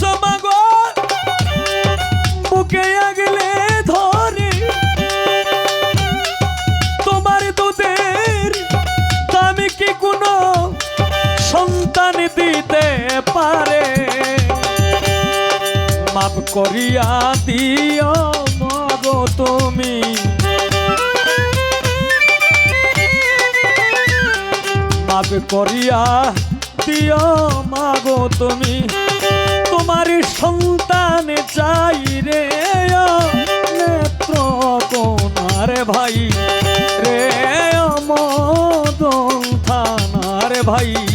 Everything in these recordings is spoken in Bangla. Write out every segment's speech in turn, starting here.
সমাগো বুকে আগলে ধরে। তোমার দুধের দামি কি কোনো সন্তান দিতে পারে? মাপ করিয়া দিও মাগো তুমি। মাপ করিয়া দিও মাগো তুমি। সন্তান চাই রে নেত্র কোনার ভাই। রে মদন থানার ভাই।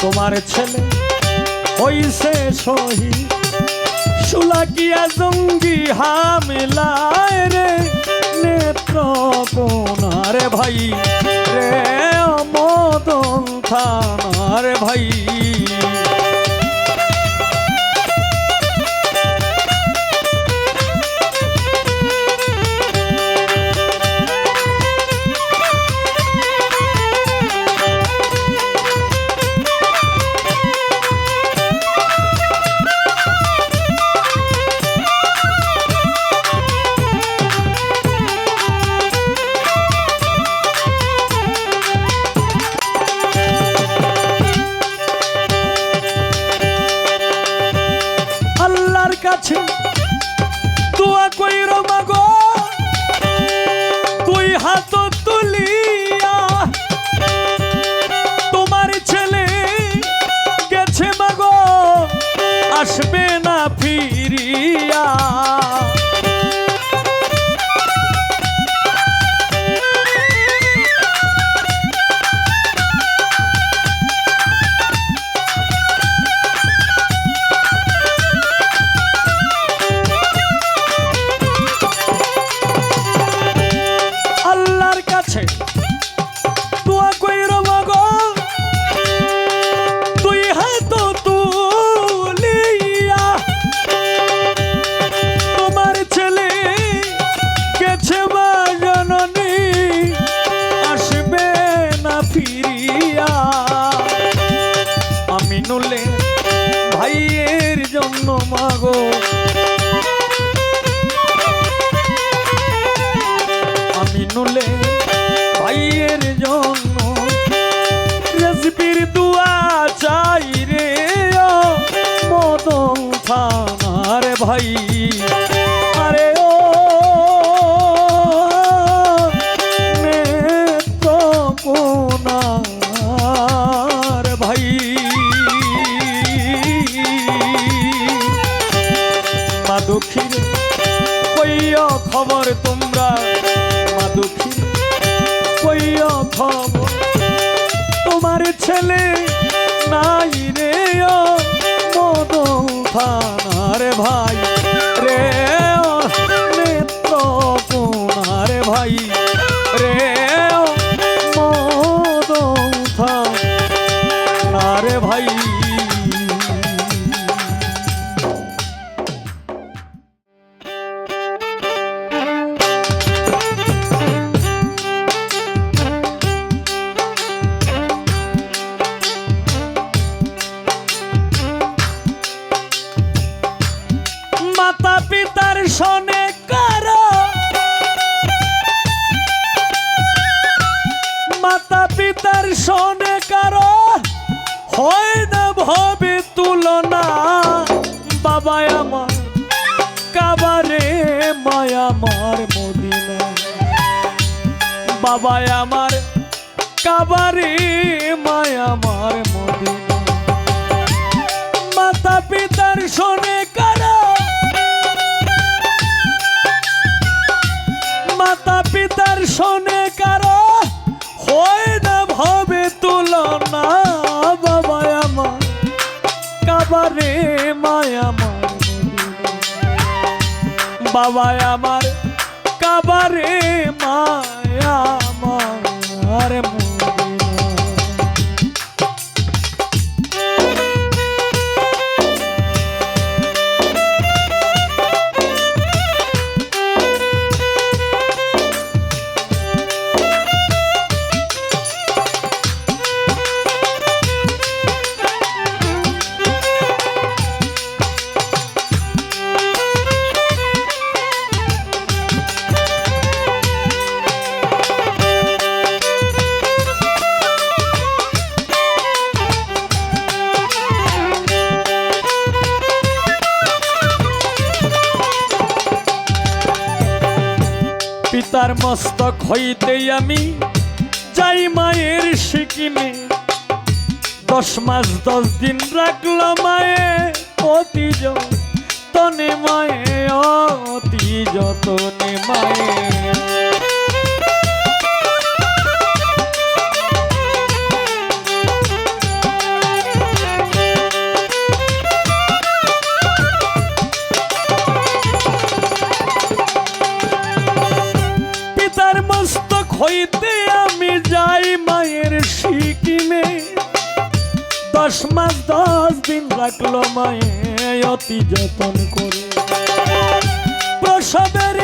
তোমার ছেলে হইছে সহি সুলাকিয়া জঙ্গি হামিলায় রে, নেত্র কোনারে ভাই রে মদন থানার ভাই। जी আনলে ভাইয়ের জন্য মাগো। আমি নুলে ভাইয়ের জন্য রেসিপির দুয়া চাই রে মদন থানার ভাই। মায়া বাবা আমার কাবারে মা হইতে আমি যাই মায়ের সিকিমে। দশ মাস, দশ দিন রাখল মায়ে অতি তনে মায়ে অতি তনে মায়ে দশ মাস দশ দিন রাখল মায়ে অতি যতন করে। প্রসবের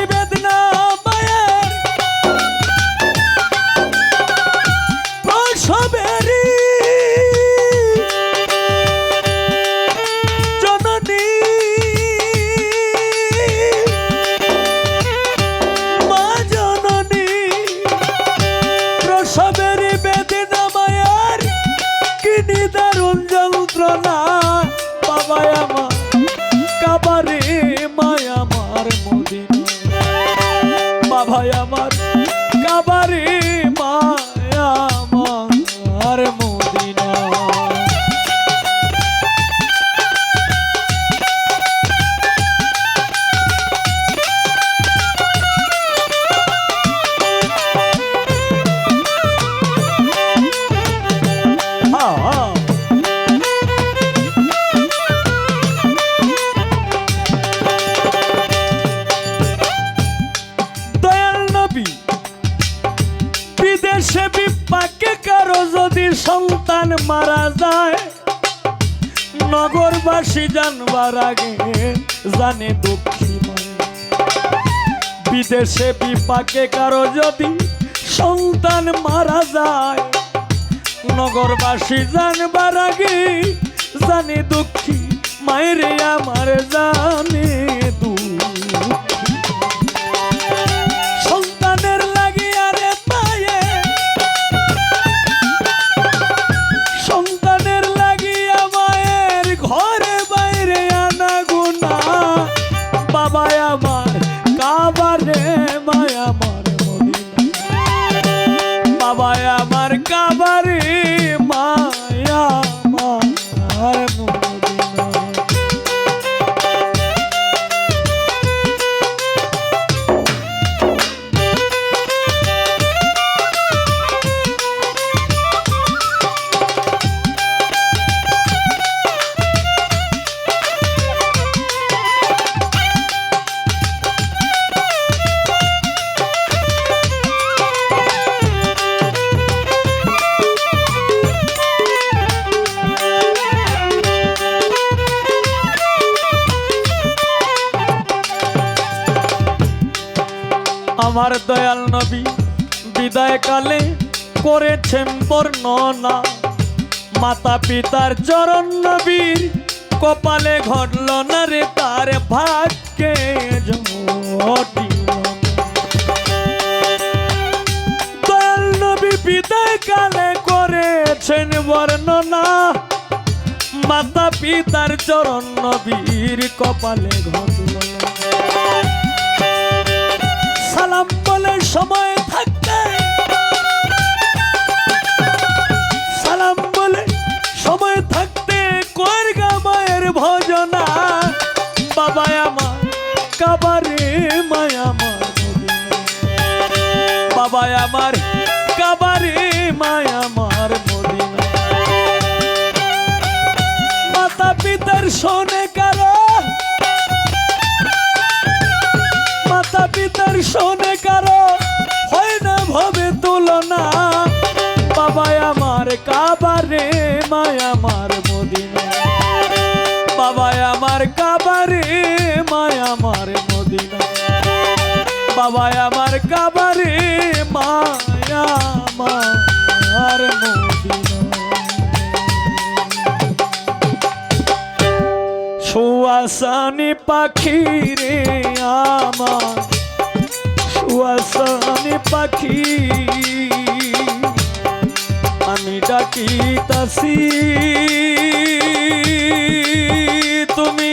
ভালোবাসি জানবার আগে জানে দক্ষিণ। বিদেশে বিপাকে কারও যদি সন্তান মারা যায়, নগরবাসী জানবার আগে জানে দুঃখী মায়েরে আমার জানে। আমার দয়াল নবী বিদায়কালে করেছেন বর্ণনা। মাতা পিতার চরণ নবীর কপালে ঘটল না রে তার ভাগ্যে দয়াল নবী বিদায়কালে করেছেন বর্ণনা। মাতা পিতার চরণ নবীর কপালে ঘটল সময় থাকতে সালাম বলে সময় থাকতে করগা মায়ের ভজনা। বাবা আমার কাবারে মায়া আমার বাবা আমার কাবারে মায়া আমার মদিনা মাতা পিতার শোনে তুলনা বাবা আমার কাবারে, মায়া আমার মদিনা। বাবা আমার কাবারে, মায়া আমার মদিনা। বাবা আমার কাবারে, মায়া আমার মদিনা। সুয়াসানি পাখি রে আমার সুয়াসানি পাখি আমি ডাকি তাসি তুমি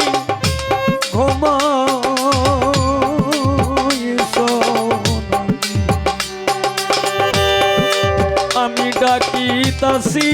নাকি? আমি ডাকি তাসি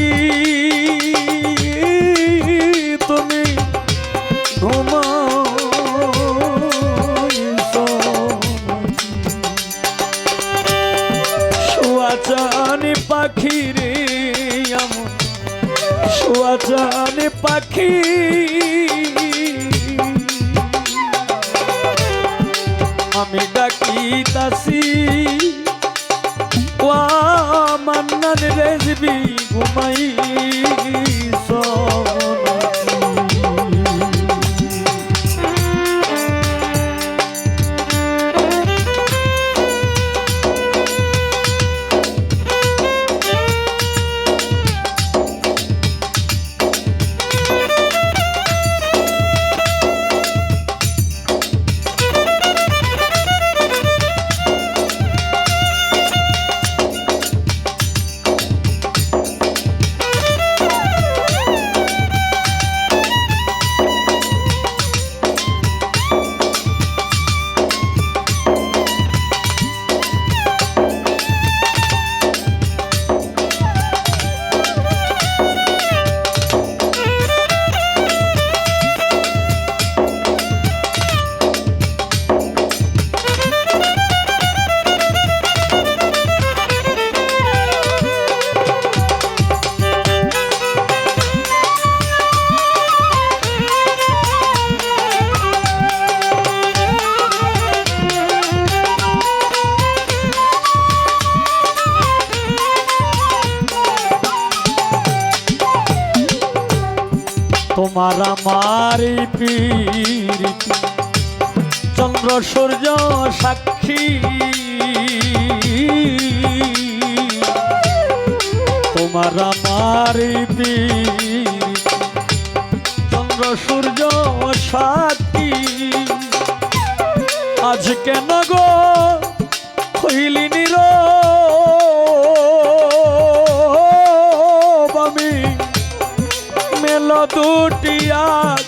আমার এই প্রীতি। চন্দ্র সূর্য সাক্ষী। তোমার আমার চন্দ্র সূর্য সাক্ষী। আজ কেন গো ஐயா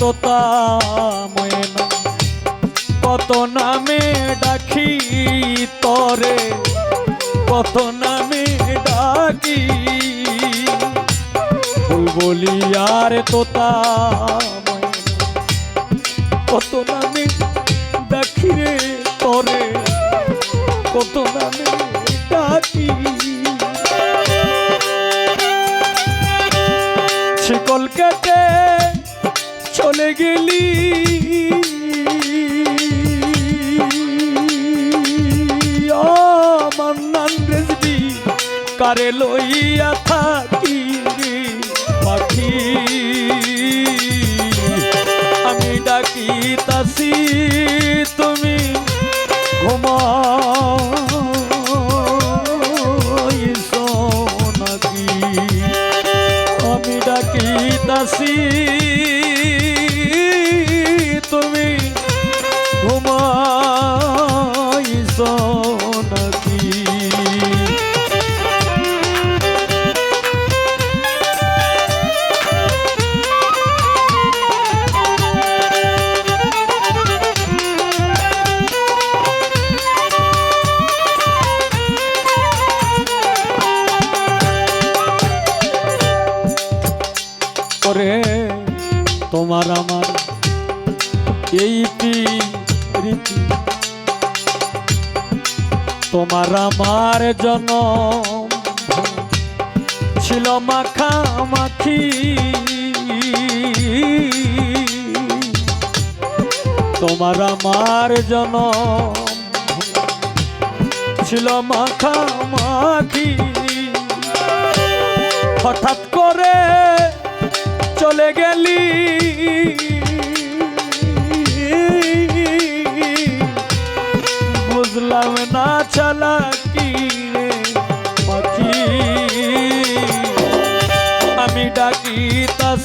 তোতা ময়না কত নামে ডাকি তরে, কত নামে ডাকি। বুলবুলি আর তোতা কত নামে ডাকি রে তরে, কত নামে ডাকি। শিকল কেটে চলে গেলি। কারে লইয়া থাকি পাখি? আমি ডাকি তাসি তুমি ঘুমাইছো তোমার আমার জন ছিল মাখামাখি হঠাৎ করে চলে গেলি। বুঝলাম না চালা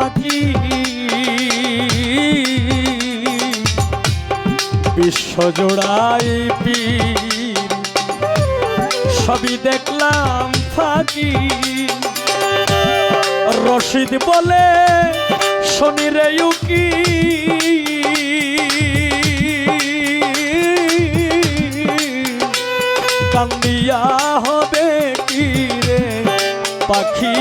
ফাঁকি। বিশ্ব জোড়াই পীর, সবই দেখলাম ফাঁকি। রশিদ বলে, শনি রে ইউকি কান্দিয়া হবে কি রে পাখি।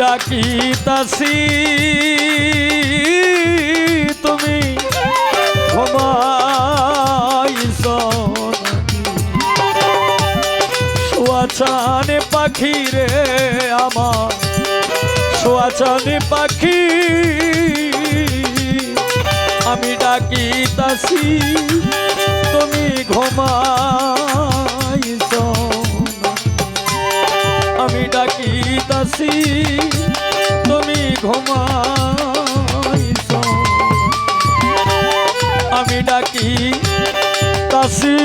আমি ডাকি তাসি তুমি ঘুমাইছ নাকি? শোয়াচানে পাখি রে আমার শোয়াচানে পাখি, আমি ডাকি তাসি তুমি ঘুমাইছ তাসি তুমি ঘুমাইছ। আমি ডাকি তাসি